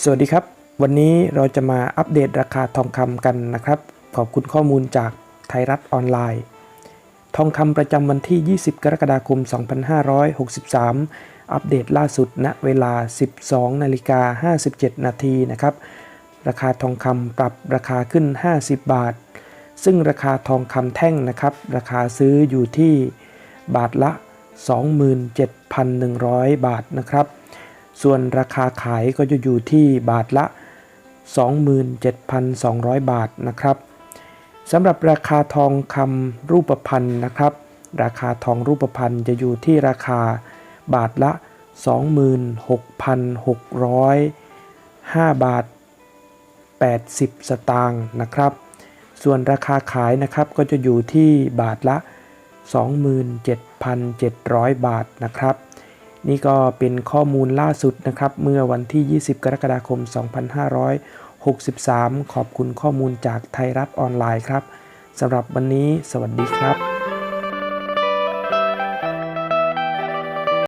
สวัสดีครับ วันนี้เราจะมาอัปเดตราคาทองคำกันนะครับ ขอบคุณข้อมูลจากไทยรัฐออนไลน์ ทองคำประจำวันที่ 20 กรกฎาคม 2563 อัปเดตล่าสุดณเวลา 12 นาฬิกา 57 นาทีนะครับ ราคาทองคำปรับราคาขึ้น 50 บาท ซึ่งราคาทองคำแท่งนะครับ ราคาซื้ออยู่ที่บาทละ 27,100 บาทนะครับ ส่วนราคาขายก็จะอยู่ที่บาทละ 27,200 บาทนะครับสำหรับราคาทองคำรูปพรรณนะครับ ราคาทองรูปพรรณจะอยู่ที่ราคาบาทละ 26,605 บาท 80 สตางค์นะครับ ส่วนราคาขายนะครับก็จะอยู่ที่บาทละ 27,700 บาทนะครับ นี่ก็เป็นข้อมูลล่าสุดนะครับ เมื่อวันที่ 20 กรกฎาคม 2563 ขอบคุณข้อมูลจากไทยรัฐออนไลน์ครับสำหรับวันนี้ สวัสดีครับ